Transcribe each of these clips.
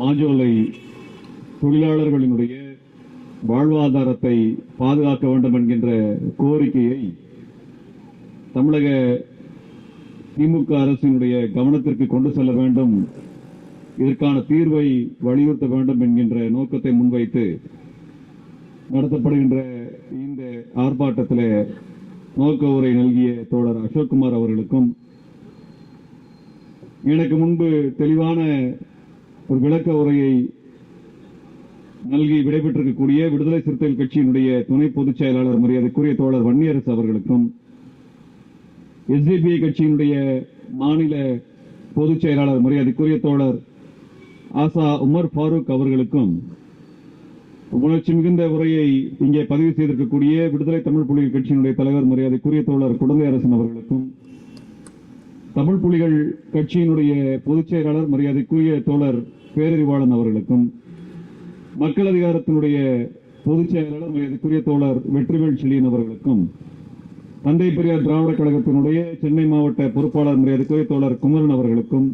மாஞ்சோலை தொழிலாளர்களினுடைய வாழ்வாதாரத்தை பாதுகாக்க வேண்டும் என்கின்ற கோரிக்கையை தமிழக திமுக அரசினுடைய கவனத்திற்கு கொண்டு செல்ல வேண்டும். இதற்கான தீர்வை வலியுறுத்த வேண்டும் என்கின்ற நோக்கத்தை முன்வைத்து நடத்தப்படுகின்ற இந்த ஆர்ப்பாட்டத்தில் நோக்க உரை நல்கிய தோழர் அசோக்குமார் அவர்களுக்கும் எனக்கு முன்பு தெளிவான ஒரு விளக்க உரையை நல்கி விடைபெற்றிருக்கக்கூடிய விடுதலை சிறுத்தைகள் கட்சியினுடைய துணை பொதுச் செயலாளர் மரியாதைக்குரிய தோழர் வன்னியரசு அவர்களுக்கும் எஸ்டிபிஐ கட்சியினுடைய மாநில பொதுச் செயலாளர் மரியாதைக்குரிய தோழர் ஆசா உமர் ஃபாரூக் அவர்களுக்கும் உணர்ச்சி மிகுந்த உரையை இங்கே பதிவு செய்திருக்கக்கூடிய விடுதலை தமிழ் புலிகள் கட்சியினுடைய தலைவர் மரியாதைக்குரிய தோழர் குழந்தை அரசன் அவர்களுக்கும் தமிழ் புலிகள் கட்சியினுடைய பொதுச் செயலாளர் மரியாதைக்குரிய தோழர் பேரறிவாளன் அவர்களுக்கும் மக்கள் அதிகாரத்தினுடைய பொதுச் செயலாளர் மரியாதைக்குரிய தோழர் வெற்றிவேல் செழியன் அவர்களுக்கும் தந்தை பெரியார் திராவிட கழகத்தினுடைய சென்னை மாவட்ட பொறுப்பாளர் மரியாதைக்குரிய தோழர் குமரன் அவர்களுக்கும்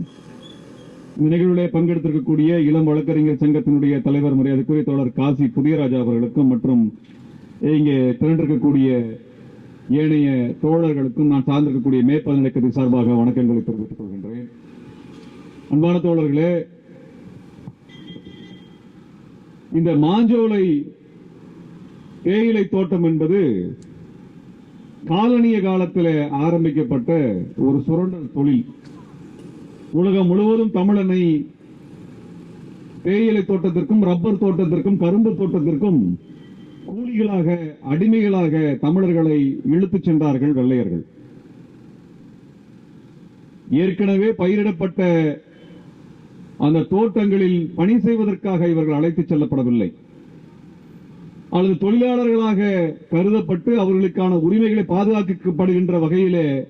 இந்த நிகழ்விலே பங்கெடுத்திருக்கக்கூடிய இளம் வழக்கறிஞர் சங்கத்தினுடைய தலைவர் மரியாதைக்குரிய தோழர் காசி புதியராஜா அவர்களுக்கும் மற்றும் இங்கே திரண்டிருக்கக்கூடிய ஏனைய தோழர்களுக்கும் நான் சார்ந்திருக்கக்கூடிய மேற்பதநிலைக்கத்தை சார்பாக வணக்கங்களை தெரிவித்துக் கொள்கின்றேன். அன்பான தோழர்களே இந்த மாஞ்சோலை தேயிலை தோட்டம் என்பது காலனிய காலத்தில் ஆரம்பிக்கப்பட்ட ஒரு சுரண்டல் தொழில். உலகம் முழுவதும் தமிழனை தேயிலை தோட்டத்திற்கும் ரப்பர் தோட்டத்திற்கும் கரும்பு தோட்டத்திற்கும் கூலிகளாக அடிமைகளாக தமிழர்களை இழுத்துச் சென்றார்கள் வெள்ளையர்கள். ஏற்கனவே பயிரிடப்பட்ட அந்த தோட்டங்களில் பணி செய்வதற்காக இவர்கள் அழைத்துச் செல்லப்படவில்லை. அல்லது தொழிலாளர்களாக கருதப்பட்டு அவர்களுக்கான உரிமைகளை பாதுகாக்கப்படுகின்ற வகையிலே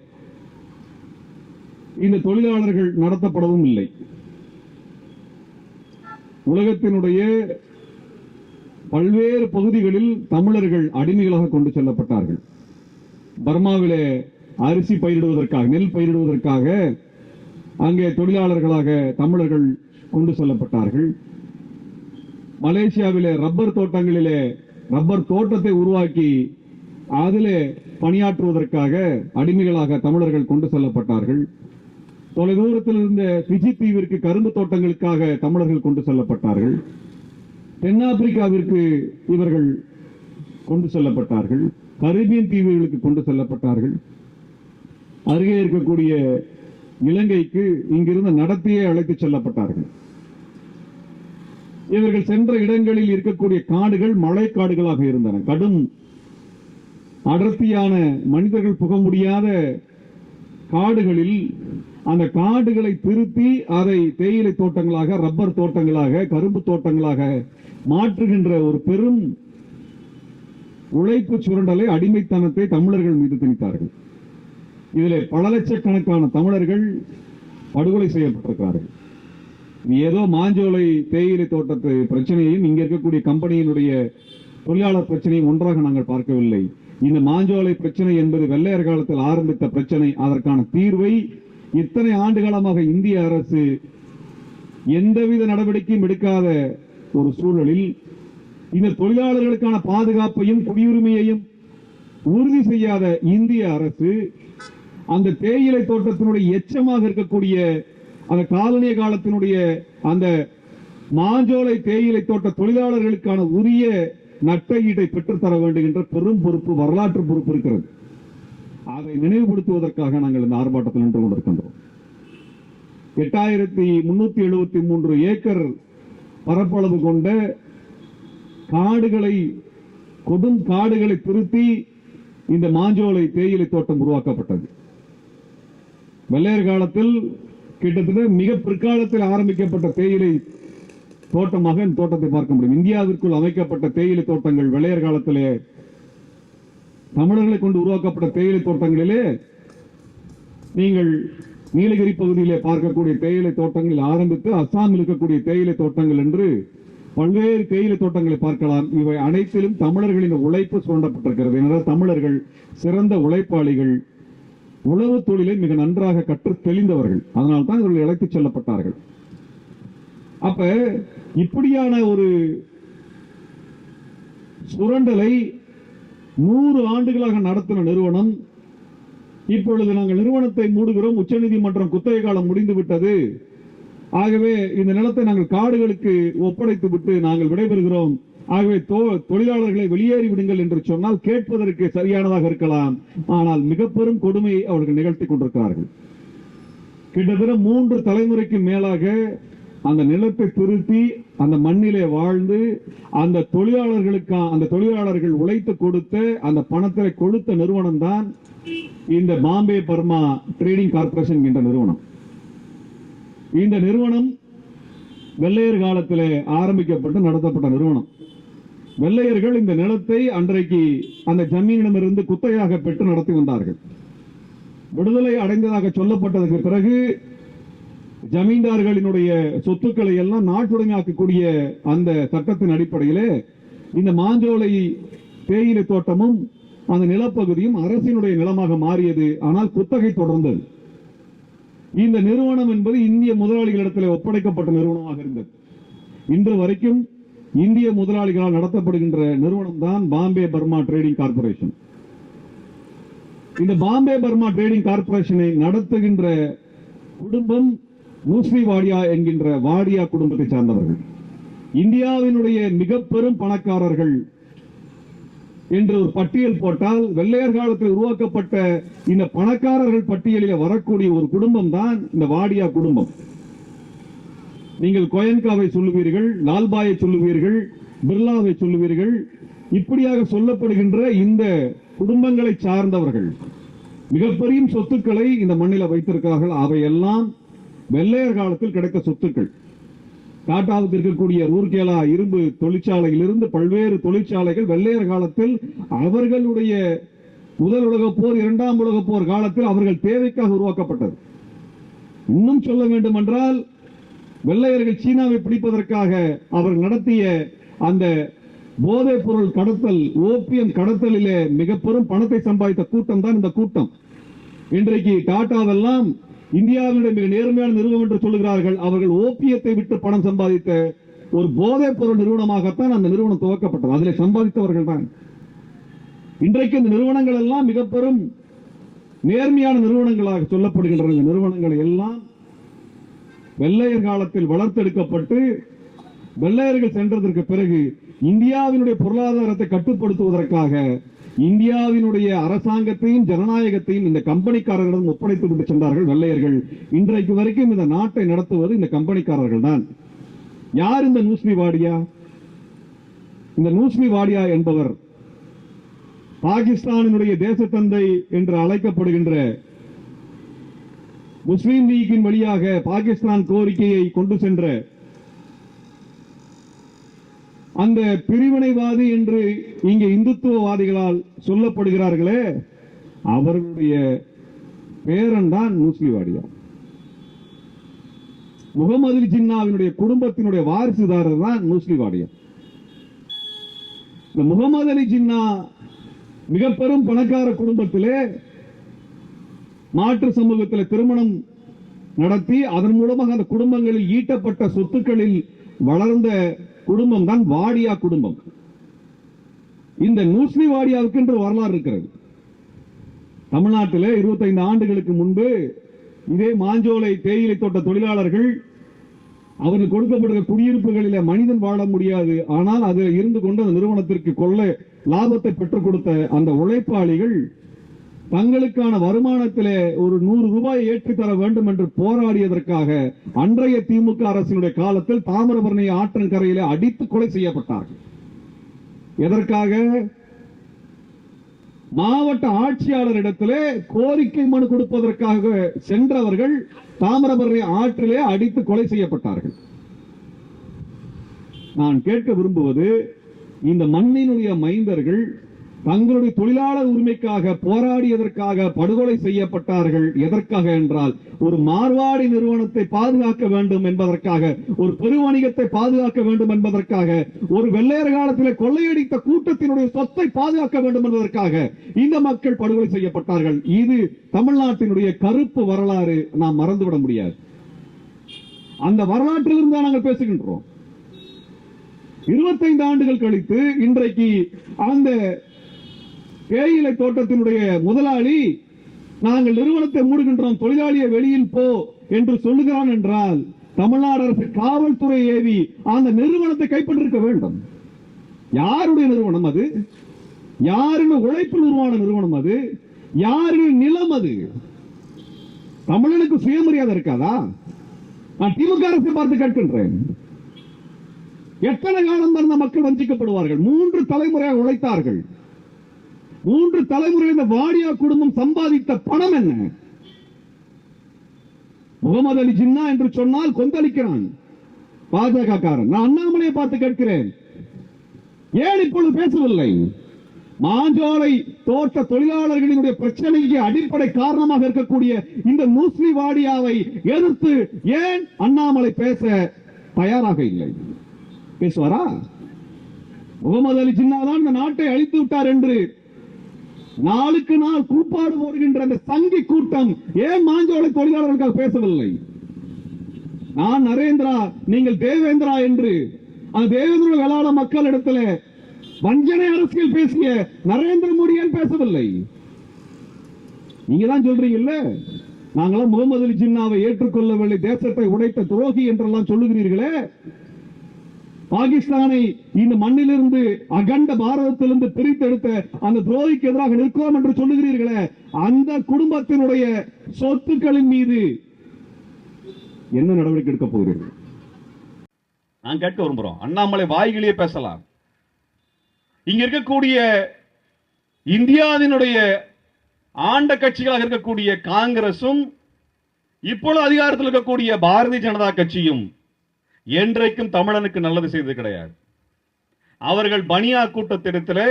இந்த தொழிலாளர்கள் நடத்தப்படவும் இல்லை. உலகத்தினுடைய பல்வேறு பகுதிகளில் தமிழர்கள் அடிமைகளாக கொண்டு செல்லப்பட்டார்கள். பர்மாவிலே அரிசி பயிரிடுவதற்காக நெல் பயிரிடுவதற்காக அங்கே தொழிலாளர்களாக தமிழர்கள் கொண்டு செல்லப்பட்டார்கள். மலேசியாவிலே ரப்பர் தோட்டங்களிலே ரப்பர் தோட்டத்தை உருவாக்கி அதிலே பணியாற்றுவதற்காக அடிமைகளாக தமிழர்கள் கொண்டு செல்லப்பட்டார்கள். தொலைதூரத்தில் இருந்த பிஜி தீவிற்கு கரும்பு தோட்டங்களுக்காக தமிழர்கள் கொண்டு செல்லப்பட்டார்கள். தென்னாப்பிரிக்காவிற்கு இவர்கள் கொண்டு செல்லப்பட்டார்கள். கரீபியன் தீவுகளுக்கு கொண்டு செல்லப்பட்டார்கள். அருகே இருக்கக்கூடிய இலங்கைக்கு இங்கிருந்து நடத்தியே அழைத்துச் செல்லப்பட்டார்கள். இவர்கள் சென்ற இடங்களில் இருக்கக்கூடிய காடுகள் மழை காடுகளாக இருந்தன. கடும் அடர்த்தியான மனிதர்கள் புக முடியாத காடுகளில் அந்த காடுகளை திருத்தி அதை தேயிலை தோட்டங்களாக ரப்பர் தோட்டங்களாக கரும்பு தோட்டங்களாக மாற்றுகின்ற ஒரு பெரும் உழைப்பு சுரண்டலை அடிமைத்தனத்தை தமிழர்கள் மீது திணித்தார்கள். இதில் பல லட்சக்கணக்கான தமிழர்கள் படுகொலை செய்யப்பட்டிருக்கிறார்கள். ஏதோ மாஞ்சோலை தேயிலை தோட்டத்து பிரச்சனையையும் இங்க இருக்கக்கூடிய கம்பெனியினுடைய தொழிலாளர் பிரச்சனையும் ஒன்றாக நாங்கள் பார்க்கவில்லை. இந்த மாஞ்சோலை பிரச்சனை என்பது வெள்ளையர் காலத்தில் ஆரம்பித்த பிரச்சனை. அதற்கான தீர்வை இத்தனை ஆண்டு காலமாக இந்திய அரசு எந்தவித நடவடிக்கையும் எடுக்காத ஒரு சூழலில் இந்த தொழிலாளர்களுக்கான பாதுகாப்பையும் குடியுரிமையையும் உறுதி செய்யாத இந்திய அரசு அந்த தேயிலை தோட்டத்தினுடைய எச்சமாக இருக்கக்கூடிய அந்த காலனிய காலத்தினுடைய அந்த மாஞ்சோலை தேயிலை தோட்ட தொழிலாளர்களுக்கான உரிய நட்டஈட்டை பெற்றுத்தர வேண்டும் என்ற பெரும் பொறுப்பு வரலாற்று பொறுப்பு இருக்கிறது. அதை நினைவுபடுத்துவதற்காக நாங்கள் இந்த ஆர்ப்பாட்டத்தில் நின்று கொண்டிருக்கின்றோம். எட்டாயிரத்தி முன்னூத்தி எழுபத்தி மூன்று ஏக்கர் பரப்பளவு கொண்ட காடுகளை கொடும் காடுகளை திருத்தி இந்த மாஞ்சோலை தேயிலை தோட்டம் உருவாக்கப்பட்டது. வெள்ளையர் காலத்தில் கிட்டத்தட்ட மிக பிற்காலத்தில் ஆரம்பிக்கப்பட்ட தேயிலை தோட்டமாக இந்த தோட்டத்தை பார்க்க முடியும். இந்தியாவிற்குள் அமைக்கப்பட்ட தேயிலை தோட்டங்கள் வெள்ளையர் காலத்திலே தமிழர்களை கொண்டு உருவாக்கப்பட்ட தேயிலை தோட்டங்களிலே நீங்கள் நீலகிரி பகுதியிலே பார்க்கக்கூடிய தேயிலை தோட்டங்களில் ஆரம்பித்து அஸ்ஸாமில் இருக்கக்கூடிய தேயிலை தோட்டங்கள் என்று பல்வேறு தேயிலை தோட்டங்களை பார்க்கலாம். இவை அனைத்திலும் தமிழர்களின் உழைப்பு சுரண்டப்பட்டிருக்கிறது என்றால் தமிழர்கள் சிறந்த உழைப்பாளிகள். உழவு தொழிலை மிக நன்றாக கற்று தெளிந்தவர்கள். அதனால் தான் இவர்கள் இழைத்து செல்லப்பட்டார்கள். அப்ப இப்படியான ஒரு சுரண்டலை நூறு ஆண்டுகளாக நடத்தின நிறுவனம் இப்பொழுது நாங்கள் நிறுவனத்தை மூடுகிறோம் உச்சநீதிமன்றம் குத்தகை காலம் முடிந்து விட்டது. ஆகவே இந்த நிலத்தை நாங்கள் காடுகளுக்கு ஒப்படைத்து விட்டு நாங்கள் விடைபெறுகிறோம். ஆகவே தொ- தொழிலாளர்களை வெளியேறி விடுங்கள் என்று சொன்னால் கேட்பதற்கு சரியானதாக இருக்கலாம். ஆனால் மிக பெரும் கொடுமையை அவர்கள் நிகழ்த்தி கொண்டிருக்கிறார்கள். கிட்டத்தட்ட மூன்று தலைமுறைக்கு மேலாக அந்த நிலத்தை திருத்தி அந்த மண்ணிலே வாழ்ந்து அந்த தொழிலாளர்களுக்கு அந்த தொழிலாளர்கள் உழைத்து கொடுத்த அந்த பணத்தை கொடுத்த நிறுவனம் தான் இந்த பாம்பே பர்மா ட்ரேடிங் கார்ப்பரேஷன் என்ற நிறுவனம். இந்த நிறுவனம் வெள்ளையர் காலத்திலே ஆரம்பிக்கப்பட்டு நடத்தப்பட்ட நிறுவனம். வெள்ளையர்கள் இந்த நிலத்தை அன்றைக்கு அந்த ஜமீனிடமிருந்து குத்தையாக பெற்று நடத்தி வந்தார்கள். விடுதலை அடைந்ததாக சொல்லப்பட்டதற்கு பிறகு ஜமீன்தார்களினுடைய சொத்துக்களை எல்லாம் நாட்டுடைமையாக்கக்கூடிய அந்த சட்டத்தின் அடிப்படையிலே இந்த மாஞ்சோலை தேயிலை தோட்டமும் அந்த நிலப்பகுதியும் அரசினுடைய நிலமாக மாறியது. ஆனால் குத்தகை தொடர்ந்தது. இந்த நிறுவனம் என்பது இந்திய முதலாளிகளிடத்தில் ஒப்படைக்கப்பட்ட நிறுவனமாக இருந்தது. இன்று வரைக்கும் இந்திய முதலாளிகளால் நடத்தப்படுகின்ற நிறுவனம் தான் பாம்பே பர்மா ட்ரேடிங் கார்பரேஷன் இந்த பாம்பே பர்மா ட்ரேடிங் கார்பரேஷனை நடத்துகின்ற குடும்பம் மூஸ்லி வாடியா என்கின்ற வாடியா குடும்பத்தை சார்ந்தவர்கள். இந்தியாவினுடைய மிக பெரும் பணக்காரர்கள் என்று ஒரு பட்டியல் போட்டால் வெள்ளையர் காலத்தில் உருவாக்கப்பட்ட இந்த பணக்காரர்கள் பட்டியலில் வரக்கூடிய ஒரு குடும்பம் தான் இந்த வாடியா குடும்பம். நீங்கள் கோயன்காவை சொல்லுவீர்கள் லால்பாயை சொல்லுவீர்கள் பிர்லாவை சொல்லுவீர்கள். இப்படியாக சொல்லப்படுகின்ற இந்த குடும்பங்களை சார்ந்தவர்கள் மிகப்பெரிய சொத்துக்களை இந்த மண்ணில் வைத்திருக்கிறார்கள். அவையெல்லாம் வெள்ளையர் காலத்தில் கிடைத்த சொத்துக்கள். டாடாவுக்கு இருக்கக்கூடிய ரூர்கேலா இரும்பு தொழிற்சாலையிலிருந்து பல்வேறு தொழிற்சாலைகள் வெள்ளையர் காலத்தில் அவர்களுடைய முதல் உலகப் போர் இரண்டாம் உலகப் போர் காலத்தில் அவர்கள் தேவைக்காக உருவாக்கப்பட்டது. இன்னும் சொல்ல வேண்டுமென்றால் வெள்ளையர்கள் சீனாவை பிடிப்பதற்காக அவர்கள் நடத்திய அந்த போதைப் பொருள் கடத்தல் ஓபியம் கடத்தலிலே மிக பெரும் பணத்தை சம்பாதித்த கூட்டம் தான் இந்த கூட்டம். இன்றைக்கு டாடாவெல்லாம் இந்தியாவினுடைய மிக நேர்மையான நிறுவனம் என்று சொல்லுகிறார்கள். அவர்கள் ஓபியத்தை விட்டு பணம் சம்பாதித்த ஒரு போதைப் பொருள் நிறுவனமாகத்தான் அந்த நிறுவனம் துவக்கப்பட்டது. அதில் சம்பாதித்தவர்கள் தான். இன்றைக்கு இந்த நிறுவனங்கள் எல்லாம் மிக பெரும் நேர்மையான நிறுவனங்களாக சொல்லப்படுகின்றன. இந்த நிறுவனங்களை எல்லாம் வெள்ளையர் காலத்தில் வளர்த்தெடுக்கப்பட்டு வெள்ளையர்கள் சென்றதற்கு பிறகு இந்தியாவினுடைய பொருளாதாரத்தை கட்டுப்படுத்துவதற்காக இந்தியாவினுடைய அரசாங்கத்தையும் ஜனநாயகத்தையும் இந்த கம்பெனிக்காரர்களிடம் ஒப்படைத்து விட்டு சென்றார்கள் வெள்ளையர்கள். இன்றைக்கு வரைக்கும் இந்த நாட்டை நடத்துவது இந்த கம்பெனிக்காரர்கள் தான் யார் இந்த நூஸ்மி வாடியா? இந்த நூஸ்மி வாடியா என்பவர் பாகிஸ்தானினுடைய தேசத்தந்தை என்று அழைக்கப்படுகின்ற முஸ்லீம் லீக்கின் வழியாக பாகிஸ்தான் கோரிக்கையை கொண்டு சென்ற அந்த பிரிவினைவாதி என்று இங்கே இந்துத்துவவாதிகளால் சொல்லப்படுகிறார்களே அவர்களுடைய பேரன் தான் முஸ்லிவாடியா. முகமது ஜின்னாவினுடைய குடும்பத்தினுடைய வாரிசுதாரர் தான் முஸ்லிவாடியா. இந்த முகமது அலி ஜின்னா மிக பெரும் பணக்கார குடும்பத்திலே மாற்று சமூகத்தில் திருமணம் நடத்தி அதன் மூலமாக அந்த குடும்பங்களில் ஈட்டப்பட்ட சொத்துக்களில் வளர்ந்த குடும்பம் தான் வாடியா குடும்பம். இந்த நூஸ்லி வாடியாவுக்கு என்று வரலாறு இருக்கிறது. தமிழ்நாட்டில் இருபத்தைந்து ஆண்டுகளுக்கு முன்பு இதே மாஞ்சோலை தேயிலை தோட்ட தொழிலாளர்கள் அவருக்கு கொடுக்கப்படுகிற குடியிருப்புகளில மனிதன் வாழ முடியாது. ஆனால் அதில் இருந்து கொண்டு அந்த நிறுவனத்திற்கு கொள்ள லாபத்தை பெற்றுக் கொடுத்த அந்த உழைப்பாளிகள் தங்களுக்கான வருமானத்திலே ஒரு நூறு ரூபாய் ஏற்றுத்தர வேண்டும் என்று போராடியதற்காக அன்றைய திமுக அரசினுடைய காலத்தில் தாமிரபரணி ஆற்றங்கரையிலே அடித்து கொலை செய்யப்பட்டார்கள். எதற்காக? மாவட்ட ஆட்சியாளரிடத்திலே கோரிக்கை மனு கொடுப்பதற்காக சென்றவர்கள் தாமிரபரணி ஆற்றிலே அடித்து கொலை செய்யப்பட்டார்கள். நான் கேட்க விரும்புவது இந்த மண்ணினுடைய மைந்தர்கள் தங்களுடைய தொழிலாளர் உரிமைக்காக போராடியதற்காக படுகொலை செய்யப்பட்டார்கள். எதற்காக என்றால் ஒரு மார்வாடி நிறுவனத்தை பாதுகாக்க வேண்டும் என்பதற்காக ஒரு பெருவணிகத்தை பாதுகாக்க வேண்டும் என்பதற்காக ஒரு வெள்ளையர் காலத்தில் கொள்ளையடித்த கூட்டத்தினுடைய சொத்தை பாதுகாக்க வேண்டும் என்பதற்காக இந்த மக்கள் படுகொலை செய்யப்பட்டார்கள். இது தமிழ்நாட்டினுடைய கருப்பு வரலாறு. நாம் மறந்துவிட முடியாது. அந்த வரலாற்றிலிருந்து தான் நாங்கள் பேசுகின்றோம். இருபத்தைந்து ஆண்டுகள் கழித்து இன்றைக்கு அந்த தேயிலை தோட்டத்தினுடைய முதலாளி நாங்கள் நிறுவனத்தை மூடுகின்றோம் தொழிலாளியை வெளியில் போ என்று சொல்லுகிறான் என்றால் தமிழ்நாடு அரசு காவல்துறை ஏவி அந்த நிறுவனத்தை கைப்பற்றிருக்க வேண்டும். யாருடைய நிறுவனம் அது? யாருடைய உழைப்பில் உருவான நிறுவனம் அது? யாருடைய நிலம் அது? தமிழனுக்கு சுயமரியாதை இருக்காதா? நான் திமுக அரசை பார்த்து கேட்கின்றேன். எத்தனை காலம் தான் மக்கள் வஞ்சிக்கப்படுவார்கள்? மூன்று தலைமுறையாக உழைத்தார்கள். மூன்று தலைமுறை இந்த வாடியா குடும்பம் சம்பாதித்த பணம் என்ன? முகமது அலி ஜின்னா என்று சொன்னால் கொந்தளிக்கிறான். பாஜக காரன் நான் அண்ணாமலையை பார்த்து கேட்கிறேன். ஏன் இப்பொழுது பேசவில்லை? மாஞ்சோலை தோட்ட தொழிலாளர்களினுடைய பிரச்சனைக்கு அடிப்படை காரணமாக இருக்கக்கூடிய இந்த முஸ்லி வாடியாவை எதிர்த்து ஏன் அண்ணாமலை பேச தயாராக இல்லை? பேசுவாரா? முகமது அலி ஜின்னா தான் இந்த நாட்டை அழித்து விட்டார் என்று நாளுக்கு நாள் கூப்பாடு போடுகின்ற அந்த சங்கி கூட்டம் ஏன் மாஞ்சோலை தொழிலாளர்களுக்காக பேசவில்லை? நான் நரேந்திரா நீங்கள் தேவேந்திரா என்று அந்த தேவேந்திர வேளாண் மக்களிடத்துல வஞ்சனை அரசியல் பேசிய நரேந்திர மோடி ஏன் பேசவில்லை? நீங்க தான் சொல்றீங்கல்ல? நாங்களாம் முகமது அலி ஜின்னாவை ஏற்றுக்கொள்ளவில்லை தேசத்தை உடைத்த துரோகி என்றெல்லாம் சொல்லுகிறீர்களே? பாகிஸ்தானை இந்த மண்ணிலிருந்து அகண்ட பாரதத்திலிருந்து பிரித்தெடுத்த அந்த துரோகிக்கு எதிராக நிற்கிறோம் என்று சொல்லுகிறீர்களே அந்த குடும்பத்தினுடைய சொத்துக்களின் மீது என்ன நடவடிக்கை எடுக்க போகிறீர்கள்? நான் கேட்க விரும்புறோம். அண்ணாமலை வாய்களையே பேசலாம். இங்க இருக்கக்கூடிய இந்தியாவினுடைய ஆண்ட கட்சிகளாக இருக்கக்கூடிய காங்கிரசும் இப்பொழுது அதிகாரத்தில் இருக்கக்கூடிய பாரதிய ஜனதா கட்சியும் என்றைக்கும் தமிழனுக்கு நல்லது செய்தது கிடையாது. அவர்கள் பனியா கூட்டத்திடத்தில்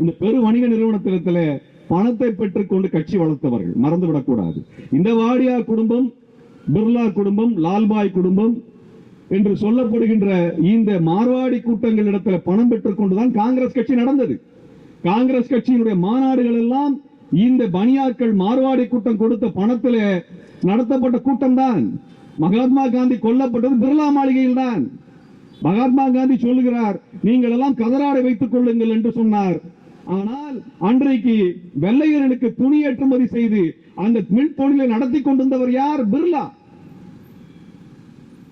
இந்த பெரு வணிக நிறுவனத்திடத்தில் பணத்தை பெற்றுக்கொண்டு கட்சி வளர்த்தவர்கள் மறந்துவிடக்கூடாது இந்த வாடியா குடும்பம் பிர்லா குடும்பம் லால்பாய் குடும்பம் என்று சொல்லப்படுகின்ற இந்த மார்வாடி கூட்டங்களிடத்தில் பணம் பெற்றுக்கொண்டுதான் காங்கிரஸ் கட்சி நடந்தது. காங்கிரஸ் கட்சியினுடைய மாநாடுகள் எல்லாம் இந்த பனியாக்கள் மார்வாடி கூட்டம் கொடுத்த பணத்தில் நடத்தப்பட்ட கூட்டம் தான் மகாத்மா காந்தி கொல்லப்பட்டது பிர்லா மாளிகையில் தான் மகாத்மா காந்தி சொல்லுகிறார் நீங்கள் எல்லாம் கதராடை வைத்துக் கொள்ளுங்கள் என்று சொன்னார். ஆனால் அன்றைக்கு வெள்ளையர்களுக்கு துணி ஏற்றுமதி செய்து அந்த மின் தொழிலை நடத்தி கொண்டிருந்தவர் யார்? பிர்லா.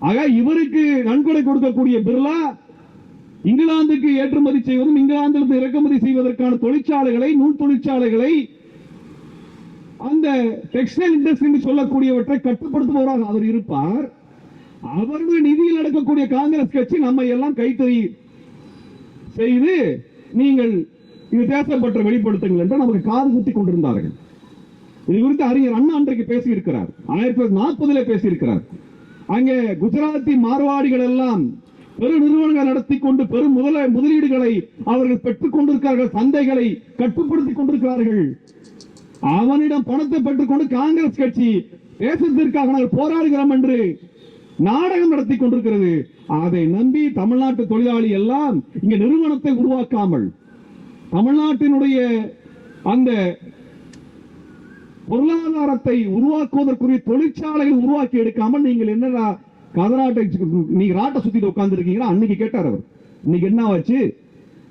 ஆக இவருக்கு நன்கொடை கொடுக்கக்கூடிய பிர்லா இங்கிலாந்துக்கு ஏற்றுமதி செய்வதும் இங்கிலாந்திலிருந்து இறக்குமதி செய்வதற்கான தொழிற்சாலைகளை நூல் தொழிற்சாலைகளை அந்த டெக்ஸ்டைல் இண்டஸ்ட்ரி சொல்லக்கூடியவற்றை கட்டுப்படுத்துபவராக அவர் இருப்பார். அவருடைய நிதியில் நடக்கக்கூடிய காங்கிரஸ் கட்சி நம்ம எல்லாம் கைத்தறி செய்து நீங்கள் இது தேசப்பற்ற வெளிப்படுத்துங்கள் என்று நமக்கு காது குத்தி கொண்டிருந்தார்கள். இது குறித்து அறிஞர் அண்ணா அன்றைக்கு பேசியிருக்கிறார். ஆயிரத்தி தொள்ளாயிரத்தி நாற்பதுல பேசியிருக்கிறார். அங்கே குஜராத்தி மார்வாடிகள் எல்லாம் பெரு நிறுவனங்கள் நடத்தி கொண்டு பெரும் முதல முதலீடுகளை அவர்கள் பெற்றுக் கொண்டிருக்கிறார்கள். சந்தைகளை கட்டுப்படுத்திக் கொண்டிருக்கிறார்கள். அவனிடம் பணத்தை பெற்றுக்கொண்டு காங்கிரஸ் கட்சி தேசத்திற்காக நாங்கள் போராடுகிறோம் என்று நாடகம் நடத்தி கொண்டிருக்கிறது. அதை நம்பி தமிழ்நாட்டு தொழிலாளி எல்லாம் இங்க நிறுவனத்தை உருவாக்காமல் தமிழ்நாட்டினுடைய அந்த பொருளாதாரத்தை உருவாக்குவதற்குரிய தொழிற்சாலைகள் உருவாக்கி எடுக்காமல் நீங்கள் என்னடா கதராட்டை நீங்க ராட்டை சுத்திட்டு உட்கார்ந்து இருக்கீங்களா அன்னைக்கு கேட்டார் அவர். இன்னைக்கு என்ன ஆச்சு?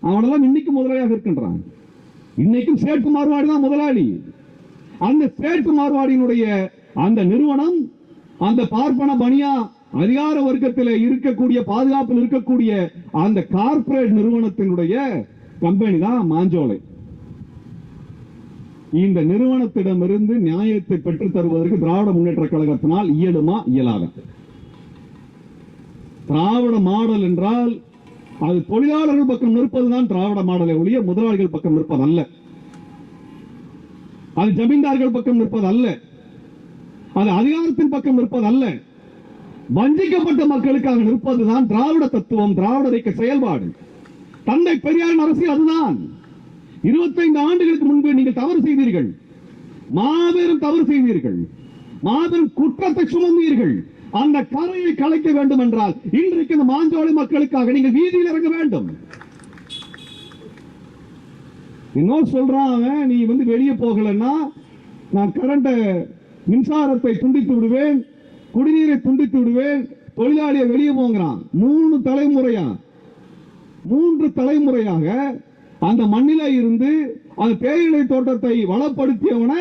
அவனெல்லாம் இன்னைக்கு முதலாளியாக இருக்கின்றான். இன்னைக்கும் சேட்டு மாறுபாடு தான் முதலாளி. அந்த சேட்டு மார்வாடியினுடைய அந்த நிறுவனம் அந்த பார்ப்பன பனியா அதிகார வர்க்கத்தில் இருக்கக்கூடிய பாதுகாப்பில் இருக்கக்கூடிய அந்த கார்ப்பரேட் நிறுவனத்தினுடைய கம்பெனி தான் மாஞ்சோலை. இந்த நிறுவனத்திடமிருந்து நியாயத்தை பெற்றுத் தருவதற்கு திராவிட முன்னேற்ற கழகத்தினால் இயலுமா? இயலாத. திராவிட மாடல் என்றால் அது தொழிலாளர்கள் பக்கம் நிற்பதுதான் திராவிட மாடலை ஒழிய முதலாளிகள் பக்கம் நிற்பதல்ல. அது ஜமீன்தார்கள் பக்கம் நிற்பது அல்ல அது அதிகாரத்தின் பக்கம் நிற்பது அல்ல வஞ்சிக்கப்பட்ட மக்களுக்காக நிற்பதுதான் திராவிட தத்துவம் திராவிட இயக்க செயல்பாடு. தந்தை பெரியாரின் அரசியல் அதுதான். இருபத்தைந்து ஆண்டுகளுக்கு முன்பு நீங்கள் தவறு செய்தீர்கள். மாபெரும் தவறு செய்தீர்கள். மாபெரும் குற்றத்தை சுமந்தீர்கள். அந்த கரையை கலைக்க வேண்டும் என்றால் இன்றைக்கு இந்த மாஞ்சோலை மக்களுக்காக நீங்கள் வீதியில் இறங்க வேண்டும். இன்னொரு சொல்றான் அவன், நீ வந்து வெளியே போகலன்னா நான் கரண்ட மின்சாரத்தை துண்டித்து விடுவேன் குடிநீரை துண்டித்து விடுவேன் தொழிலாளியை வெளியே போங்கிறான். மூணு தலைமுறையா? மூன்று தலைமுறையாக அந்த மண்ணில இருந்து அந்த தேயிலை தோட்டத்தை வளப்படுத்தியவன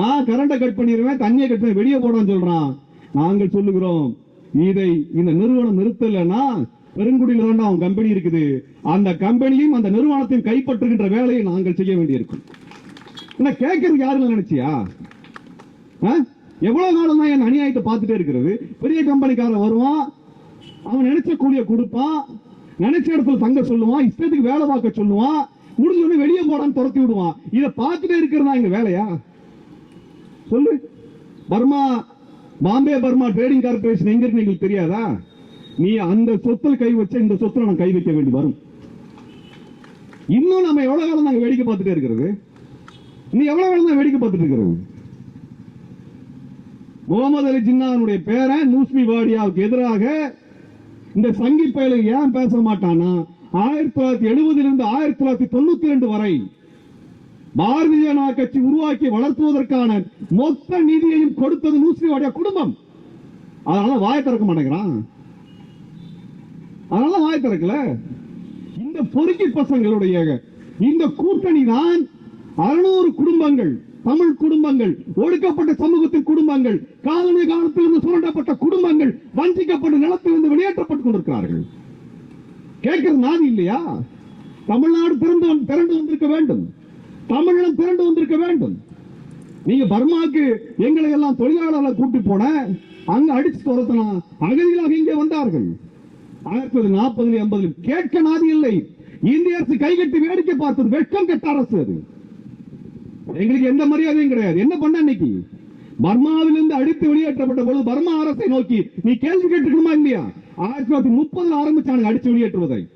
நான் கரண்டை கட் பண்ணிடுவேன் தண்ணியை கட் பண்ணி வெளியே போடான்னு சொல்றான். நாங்கள் சொல்லுகிறோம் இதை இந்த நிறுவனம் நிறுத்தலைன்னா பெருங்குடியில் தான் அவன் கம்பெனி இருக்குது. அந்த கம்பெனியும் அந்த நிறுவனத்தையும் கைப்பற்றுகின்ற வேலையை நாங்கள் செய்ய வேண்டியிருக்கும். என்ன கேட்கறது யாருன்னு நினைச்சியா? ஆ? எவ்வளவு காலம் தான் என் அநியாயத்தை பார்த்துட்டே இருக்கிறது? பெரிய கம்பெனிக்காரன் வருவான் அவன் நினைச்ச கூலியை கொடுப்பான் நினைச்ச இடத்துல தங்க சொல்லுவான் இஷ்டத்துக்கு வேலை பார்க்க சொல்லுவான் முடிஞ்சோடனே வெளியே போடான்னு துரத்தி விடுவான். இதை பார்த்துட்டே இருக்கிறதா எங்க வேலையா? சொல்லு. Burma Bombay Burma trading corporation எங்க இருக்கு எங்களுக்கு தெரியாதா? நீ அந்த சொத்தில் கை வச்ச இந்த சொத்துல நான் கை வைக்க வேண்டி வரும். இன்னும் நம்ம எவ்வளவு காலம் நாங்க வேடிக்கை பார்த்துட்டே இருக்கிறது? நீ எவ்வளவு காலம் தான் வேடிக்கை பார்த்துட்டு இருக்கிறது? முகமது அலி ஜின்னாவுடைய பேரை நூஸ்மி வாடியாவுக்கு எதிராக இந்த சங்கி பயலுக்கு ஏன் பேச மாட்டானா ஆயிரத்தி தொள்ளாயிரத்தி எழுபதிலிருந்து ஆயிரத்தி தொள்ளாயிரத்தி தொண்ணூத்தி ரெண்டு வரை பாரதிய ஜனதா கட்சி உருவாக்கி வளர்த்துவதற்கான மொத்த நிதியையும் கொடுத்தது நூஸ்மி வாடியா குடும்பம். அதனால வாய திறக்க மாட்டேங்கிறான். அதனால வாய் திறக்கல இந்த பொறுக்கி பசங்களுடைய இந்த கூட்டணி தான் அறுநூறு குடும்பங்கள் தமிழ் குடும்பங்கள் ஒடுக்கப்பட்ட சமூகத்தின் குடும்பங்கள் காலனி காலத்திலிருந்து சுரண்டப்பட்ட குடும்பங்கள் வஞ்சிக்கப்பட்ட நிலத்திலிருந்து வெளியேற்றப்பட்டுக் கொண்டிருக்கிறார்கள். கேட்கிறது நாதி இல்லையா? தமிழ்நாடு திறந்து திரண்டு வந்திருக்க வேண்டும். தமிழகம் திரண்டு வந்திருக்க வேண்டும். நீங்க பர்மாக்கு எங்களை எல்லாம் தொழிலாளர்களை கூட்டி போன அங்க அடிச்சு துரத்தினா அகதிகளாக இங்கே வந்தார்கள். ஆயிரத்தி தொள்ளாயிரத்தி நாற்பதுல எண்பதுல கேட்க நாதி இல்லை. இந்திய அரசு கைகட்டி வேடிக்கை பார்த்தது. வெட்கம் கெட்ட அரசு அது. எங்களுக்கு எந்த மரியாதையும் கிடையாது. என்ன பண்ண இன்னைக்கு பர்மாவிலிருந்து அடித்து வெளியேற்றப்பட்ட பொழுது பர்மா அரசை நோக்கி நீ கேள்வி கேட்டுக்கணுமா இல்லையா? ஆயிரத்தி தொள்ளாயிரத்தி முப்பதுல ஆரம்பிச்சாங்க அடித்து வெளியேற்றுவதை.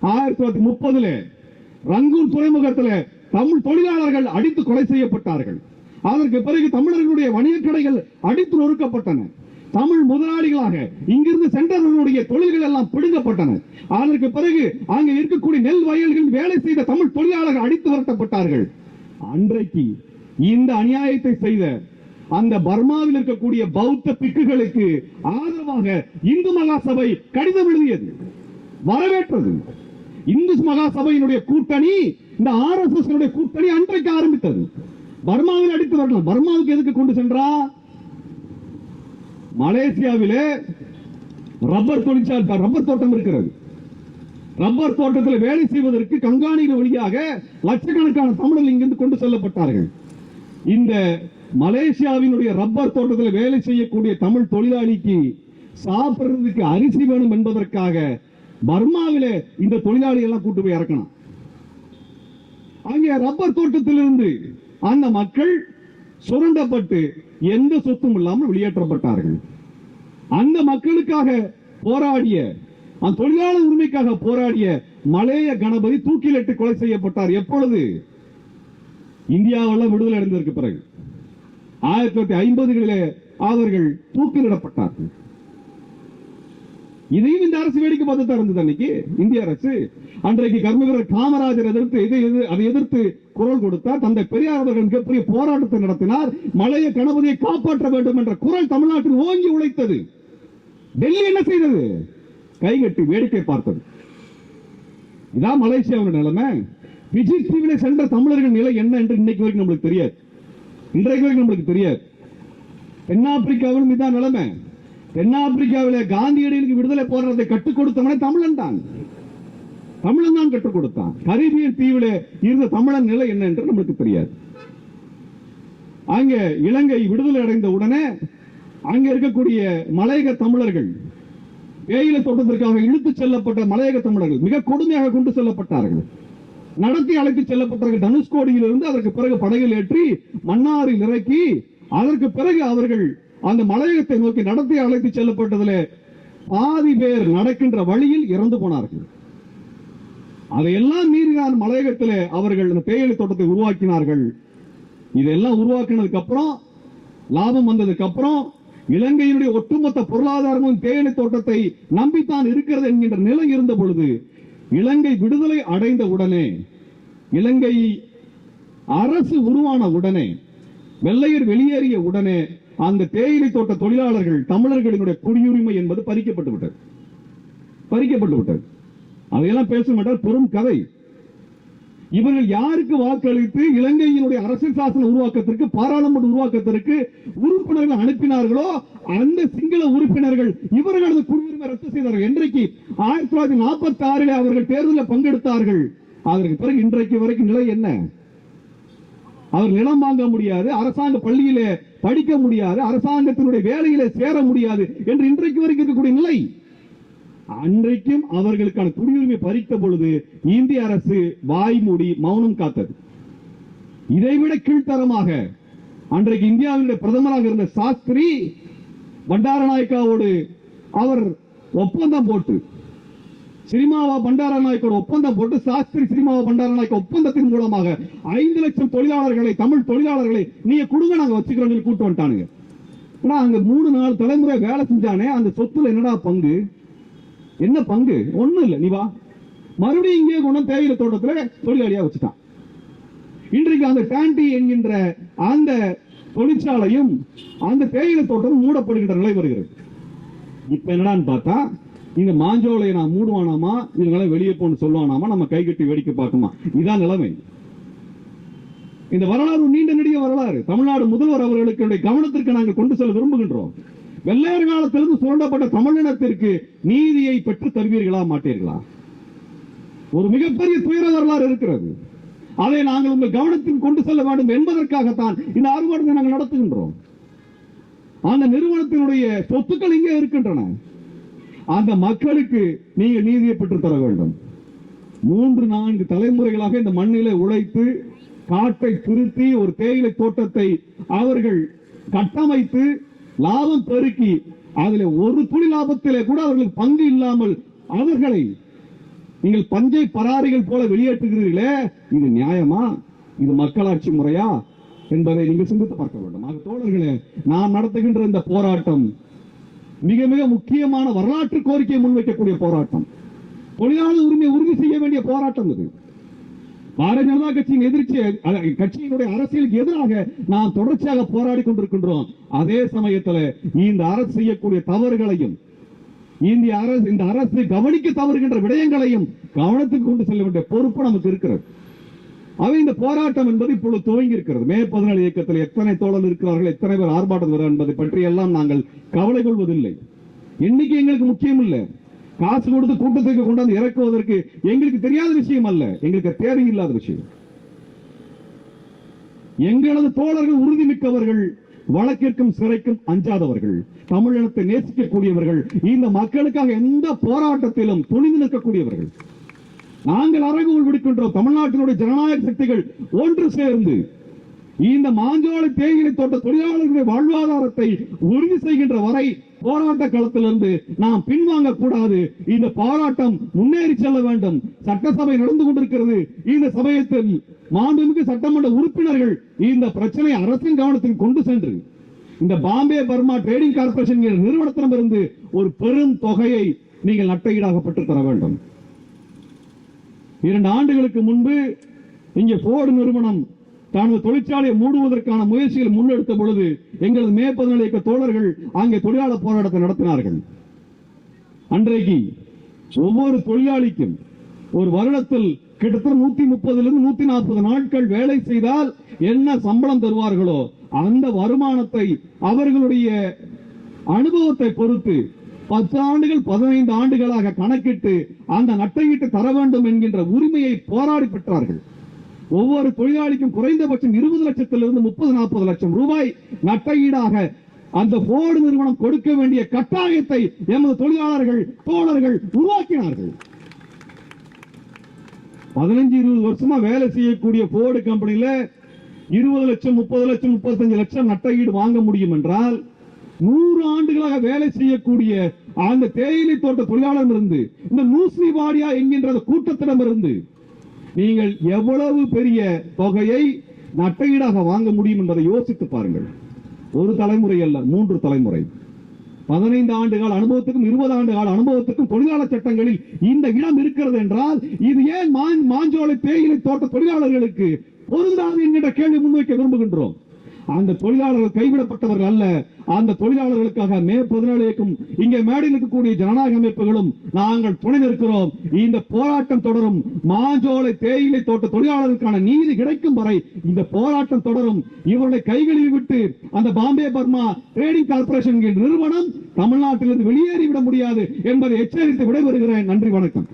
ஆயிரத்தி தொள்ளாயிரத்தி முப்பதுல ரங்கூன் துறைமுகத்துல தமிழ் தொழிலாளர்கள் அடித்து கொலை செய்யப்பட்டார்கள். அதற்கு பிறகு தமிழர்களுடைய வணிக கடைகள் அடித்து நொறுக்கப்பட்டன. தமிழ் முதலாளிகளாக இங்கிருந்து சென்றவர்களுடைய தொழில்கள் எல்லாம் பிடுங்கப்பட்டன. அதற்கு பிறகு அங்க இருக்கக்கூடிய நெல் வயல்களில் வேலை செய்த தமிழ் தொழிலாளர்கள் அடித்து விரட்டப்பட்டார்கள். அன்றைக்கு இந்த அநியாயத்தை செய்த அந்த பர்மாவில் இருக்கக்கூடிய பௌத்த பிக்குகளுக்கு ஆதரவாக இந்து மகா சபை கடிதம் எழுதியது வரவேற்றது. இந்து மகா சபையினுடைய கூட்டணி இந்த ஆர் எஸ் எஸ் கூட்டணி அன்றைக்கு ஆரம்பித்தது. பர்மாவில் அடித்து வரலாம் பர்மாவுக்கு எதுக்கு கொண்டு சென்றா? மலேசியாவிலே ரப்பர் தொழிற்சாலை ரப்பர் தோட்டம் இருக்கிறது. ரப்பர் தோட்டத்தில் வேலை செய்வதற்கு கண்காணிகள் வழியாக லட்சக்கணக்கான தமிழர்கள் இங்கிருந்து கொண்டு செல்லப்பட்டார்கள். இந்த மலேசியாவினுடைய ரப்பர் தோட்டத்தில் வேலை செய்யக்கூடிய தமிழ் தொழிலாளிக்கு சாப்பிடுறதுக்கு அரிசி வேணும் என்பதற்காக பர்மாவிலே இந்த தொழிலாளி எல்லாம் கூட்டு போய் இறக்கணும். அங்கே ரப்பர் தோட்டத்திலிருந்து அந்த மக்கள் சுரண்டப்பட்டு எந்த சொத்தும் இல்லாமல் வெளியேற்றப்பட்டார்கள். அந்த மக்களுக்காக போராடிய அந்த தொழிலாளர் உரிமைக்காக போராடிய மலைய கணபதி தூக்கிலிட்டு கொலை செய்யப்பட்டார். எப்பொழுது? இந்தியாவெல்லாம் விடுதலை அடைந்ததற்கு பிறகு. ஆயிரத்தி தொள்ளாயிரத்தி ஐம்பதுகளிலே அவர்கள் தூக்கிலிடப்பட்டார்கள். இதையும் இந்த அரசு வேடிக்கை பார்த்து தான் இருந்தது அன்னைக்கு. இந்திய அரசு. அன்றைக்கு கர்மவீரர் காமராஜர் எதிர்த்து இதை அதை எதிர்த்து குரல் கொடுத்தார். தந்தை பெரியார் அவர்கள் மிகப்பெரிய போராட்டத்தை நடத்தினார். மலைய கணபதியை காப்பாற்ற வேண்டும் என்ற குரல் தமிழ்நாட்டில் ஓங்கி உழைத்தது. டெல்லி என்ன செய்தது? கைகட்டி வேடிக்கை பார்த்தது. இதான் மலேசியாவோட நிலைமை. விஜய் டிவியில சென்ற தமிழர்கள் நிலை என்ன என்று இன்னைக்கு வரைக்கும் நம்மளுக்கு தெரியாது. இன்றைக்கு வரைக்கும் நம்மளுக்கு தெரியாது. தென்னாப்பிரிக்காவிலும் இதான் நிலைமை. தென்னாப்பிரிக்காவிலே காந்தியடிகளுக்கு விடுதலை போராட்டத்தை கற்றுக் கொடுத்தவனே தமிழன் தான். தமிழன் தான் கற்றுக் கொடுத்தான். கரீபியன் தீவிலே இருந்த தமிழன் நிலை என்ன என்று நம்மளுக்கு தெரியாது. அங்க இலங்கை விடுதலை அடைந்த உடனே அங்க இருக்கக்கூடிய மலையக தமிழர்கள் தேயிலை தோட்டத்திற்காக இழுத்துச் செல்லப்பட்ட மலையக தமிழர்கள் மிக கொடுமையாக கொண்டு செல்லப்பட்டார்கள். நடத்தி அழைத்து செல்லப்பட்டார்கள் தனுஷ்கோடியில் இருந்து அதற்கு பிறகு படகில் ஏற்றி மன்னாரில் இறக்கி அதற்கு பிறகு அவர்கள் அந்த மலையகத்தை நோக்கி நடத்தி அழைத்து செல்லப்பட்டதில் பாதி பேர் நடக்கின்ற வழியில் இறந்து போனார்கள். அதையெல்லாம் மீறினால் மலையகத்திலே அவர்கள் அந்த தேயிலை தோட்டத்தை உருவாக்கினார்கள். இதெல்லாம் உருவாக்கினதுக்கு அப்புறம் லாபம் வந்ததுக்கு அப்புறம் இலங்கையினுடைய ஒட்டுமொத்த பொருளாதாரமும் தேயிலை தோட்டத்தை நம்பித்தான் இருக்கிறது என்கின்ற நிலை இருந்த பொழுது இலங்கை விடுதலை அடைந்த உடனே இலங்கை அரசு உருவான உடனே வெள்ளையர் வெளியேறிய உடனே அந்த தேயிலை தோட்ட தொழிலாளர்கள் தமிழர்களினுடைய குடியுரிமை என்பது பறிக்கப்பட்டு விட்டது. பறிக்கப்பட்டு விட்டது. அதையெல்லாம் பேச மாட்டார் பெரும் கதை. இவர்கள் யாருக்கு வாக்களித்து இலங்கையினுடைய அரசியல் சாசன உருவாக்கத்திற்கு பாராளுமன்ற உருவாக்கத்திற்கு உறுப்பினர்கள் அனுப்பினார்களோ அந்த சிங்கள உறுப்பினர்கள் இவர்களது குடியுரிமை ரத்து செய்தார்கள். இன்றைக்கு ஆயிரத்தி தொள்ளாயிரத்தி நாற்பத்தி ஆறில் அவர்கள் தேர்தலில் பங்கெடுத்தார்கள். அதற்கு பிறகு இன்றைக்கு வரைக்கும் நிலை என்ன? அவர் நிலம் வாங்க முடியாது. அரசாங்க பள்ளியிலே படிக்க முடியாது அரசாங்கத்தினுடைய வேலையில சேர முடியாது என்று இன்றைக்கு வரைக்கும் இருக்கக்கூடிய நிலை. அன்றைக்கும் அவர்களுக்கான குடியுரிமை பறித்த பொழுது இந்திய அரசு வாய் மூடி மௌனம் காத்தது. இதைவிட கீழ்த்தரமாக அன்றைக்கு இந்தியாவினுடைய பிரதமராக இருந்த சாஸ்திரி பண்டாரநாயக்காவோடு அவர் ஒப்பந்தம் போட்டு சினிமாவா பண்டாரநாயக்கோட ஒப்பந்தம் போட்டு சாஸ்திரி சினிமாவா பண்டாரநாயக்க ஒப்பந்தத்தின் மூலமாக ஐந்து லட்சம் தொழிலாளர்களை தமிழ் தொழிலாளர்களை நீங்க கொடுங்க நாங்க வச்சுக்கிறோம் சொல்லி கூட்டு வந்துட்டானுங்க. ஆனா அங்க மூணு நாலு தலைமுறை வேலை செஞ்சானே அந்த சொத்துல என்னடா பங்கு? என்ன பங்கு? ஒண்ணும் இல்லை நீ வா. மறுபடியும் இங்கே கொண்டு தேயிலை தோட்டத்துல தொழிலாளியா வச்சுட்டான். இன்றைக்கு அந்த டாண்டி என்கின்ற அந்த தொழிற்சாலையும் அந்த தேயிலை தோட்டம் மூடப்படுகின்ற நிலை வருகிறது. இப்ப என்னடான்னு பார்த்தா இந்த மாஞ்சோலையை நான் மூடுவானாமா? இவங்களை வெளியே போன்னு சொல்லுவானாமா? நம்ம கை கட்டி வேடிக்கை பார்க்குமா இதான் நிலைமை. இந்த வரலாறு நீண்ட நெடிய வரலாறு. தமிழ்நாடு முதல்வர் அவர்களுக்கு கவனத்திற்கு நாங்கள் கொண்டு செல்ல விரும்புகின்றோம். வெள்ளையர் காலத்திலிருந்து சுரண்டப்பட்ட தமிழினத்திற்கு நீதியை பெற்று தருவீர்களா மாட்டீர்களா? ஒரு மிகப்பெரிய துயர வரலாறு இருக்கிறது. அதை நாங்கள் உங்கள் கவனத்தில் கொண்டு செல்ல வேண்டும் என்பதற்காகத்தான் இந்த ஆர்ப்பாட்டத்தை நாங்கள் நடத்துகின்றோம். அந்த நிறுவனத்தினுடைய சொத்துக்கள் இங்கே இருக்கின்றன. அந்த மக்களுக்கு நீங்கள் நீதியை பெற்றுத்தர வேண்டும். மூன்று நான்கு தலைமுறைகளாக இந்த மண்ணிலே உழைத்து காட்டை திருத்தி ஒரு தேயிலை தோட்டத்தை அவர்கள் கட்டமைத்து லாபம் பெருக்கி அதில் ஒரு துளி லாபத்திலே கூட அவர்களுக்கு பங்கு இல்லாமல் அவர்களை நீங்கள் பஞ்சை பராரிகள் போல வெளியேற்றுகிறீர்களே இது நியாயமா? இது மக்களாட்சி முறையா? என்பதை நீங்கள் சிந்தித்து பார்க்க வேண்டும். ஆக தோழர்களே நான் நடத்துகின்ற இந்த போராட்டம் மிக மிக முக்கியமான வரலாற்று கோரிக்கையை முன்வைக்கக்கூடிய போராட்டம். தொழிலாளர் உரிமையை உறுதி செய்ய வேண்டிய போராட்டம் இது. பாரதிய ஜனதா கட்சியின் எதிர்ச்சி கட்சியினுடைய அரசியலுக்கு எதிராக நாம் தொடர்ச்சியாக போராடி கொண்டிருக்கின்றோம். அதே சமயத்துல இந்த அரசு செய்யக்கூடிய தவறுகளையும் இந்திய அரசு இந்த அரசு கவனிக்க தவறுகின்ற விடயங்களையும் கவனத்துக்கு கொண்டு செல்ல வேண்டிய பொறுப்பு நமக்கு இருக்கிறது. அவை இந்த போராட்டம் என்பது இப்பொழுது துவங்கி இருக்கிறது மே பதினாலு இயக்கத்தில் எத்தனை தோழர் இருக்கிறார்கள் எத்தனை பேர் ஆர்ப்பாட்டம் வர என்பதை பற்றி எல்லாம் நாங்கள் கவலை கொள்வதில்லை. இன்னைக்கு எங்களுக்கு முக்கியம் இல்லை. காசு கொடுத்து கூட்டத்துக்கு கொண்டாந்து இறக்குவதற்கு எங்களுக்கு தெரியாத விஷயம் அல்ல. எங்களுக்கு தேவையில்லாத விஷயம். எங்களது தோழர்கள் உறுதிமிக்கவர்கள் வழக்கிற்கும் சிறைக்கும் அஞ்சாதவர்கள் தமிழினத்தை நேசிக்கக்கூடியவர்கள் இந்த மக்களுக்காக எந்த போராட்டத்திலும் துணிந்து நிற்கக்கூடியவர்கள். நாங்கள் அறைகூல் விடுக்கின்றோம். தமிழ்நாட்டினுடைய ஜனநாயக சக்திகள் ஒன்று சேர்ந்து இந்த மாஞ்சோலை தேயிலை தோட்ட தொழிலாளர்களுடைய வாழ்வாதாரத்தை உறுதி செய்கின்ற வரை போராட்ட களத்திலிருந்து நாம் பின்வாங்க கூடாது இந்த போராட்டம் முன்னேறி செல்ல வேண்டும். சட்டசபை நடந்து கொண்டிருக்கிறது. இந்த சமயத்தில் மாண்புமிகு சட்டமன்ற உறுப்பினர்கள் இந்த பிரச்சனை அரசின் கவனத்தில் கொண்டு சென்று இந்த பாம்பே பர்மா ட்ரேடிங் கார்பரேஷன் நிறுவனத்திடமிருந்து ஒரு பெரும் தொகையை நீங்கள் நட்டையீடாக பெற்றுத் தர வேண்டும். இரண்டு ஆண்டுகளுக்கு முன்பு இங்கே போர்டு நிறுவனம் தனது தொழிற்சாலையை மூடுவதற்கான முயற்சிகள் முன்னெடுத்த பொழுது எங்களது மே இயக்க தோழர்கள் அங்கே தொழிலாளர் போராட்டத்தை நடத்தினார்கள். அன்றைக்கு ஒவ்வொரு தொழிலாளிக்கும் ஒரு வருடத்தில் கிட்டத்தட்ட நூத்தி முப்பதிலிருந்து நூத்தி நாற்பது நாட்கள் வேலை செய்தால் என்ன சம்பளம் தருவார்களோ அந்த வருமானத்தை அவர்களுடைய அனுபவத்தை பொறுத்து பத்து ஆண்டுகள் பதினைந்து ஆண்டுகளாக கணக்கிட்டு அந்த நட்டையிட்டு தர வேண்டும் என்கின்ற உரிமையை போராடி பெற்றார்கள். ஒவ்வொரு தொழிலாளிக்கும் குறைந்தபட்சம் இருபது லட்சத்திலிருந்து முப்பது நாற்பது லட்சம் ரூபாய் நட்டையீடாக அந்த போர்டு நிறுவனம் கொடுக்க வேண்டிய கட்டாயத்தை எமது தொழிலாளர்கள் தோழர்கள் உருவாக்கினார்கள். பதினஞ்சு இருபது வருஷமா வேலை செய்யக்கூடிய போர்டு கம்பெனியில இருபது லட்சம் முப்பது லட்சம் முப்பத்தஞ்சு லட்சம் நட்டையீடு வாங்க முடியும் என்றால் நூறு ஆண்டுகளாக வேலை செய்யக்கூடிய அந்த தேயிலை தோட்ட தொழிலாளர் இருந்து இந்த நூஸ்லி வாடியா என்கின்ற கூட்டத்திடம் இருந்து நீங்கள் எவ்வளவு பெரிய தொகையை நட்டையீடாக வாங்க முடியும் என்பதை யோசித்து பாருங்கள். ஒரு தலைமுறை அல்ல மூன்று தலைமுறை. பதினைந்து ஆண்டு கால அனுபவத்துக்கும் இருபது ஆண்டு கால அனுபவத்துக்கும் தொழிலாளர் சட்டங்களில் இந்த இடம் இருக்கிறது என்றால் இது ஏன் மாஞ்சோலை தேயிலை தோட்ட தொழிலாளர்களுக்கு பொருந்தாது என்கின்ற கேள்வி முன்வைக்க விரும்புகின்றோம். அந்த தொழிலாளர்கள் கைவிடப்பட்டவர்கள் அல்ல. அந்த தொழிலாளர்களுக்காக மே பதினேழு இயக்கம் இங்கே மேடையில் இருக்கக்கூடிய ஜனநாயக அமைப்புகளும் நாங்கள் துணை நிற்கிறோம். இந்த போராட்டம் தொடரும். மாஞ்சோலை தேயிலை தோட்ட தொழிலாளர்களுக்கான நீதி கிடைக்கும் வரை இந்த போராட்டம் தொடரும். இவர்களை கைகளில் விட்டு அந்த பாம்பே பர்மா ட்ரேடிங் கார்பரேஷன் நிறுவனம் தமிழ்நாட்டிலிருந்து வெளியேறிவிட முடியாது என்பதை எச்சரித்து விடைபெறுகிறேன். நன்றி வணக்கம்.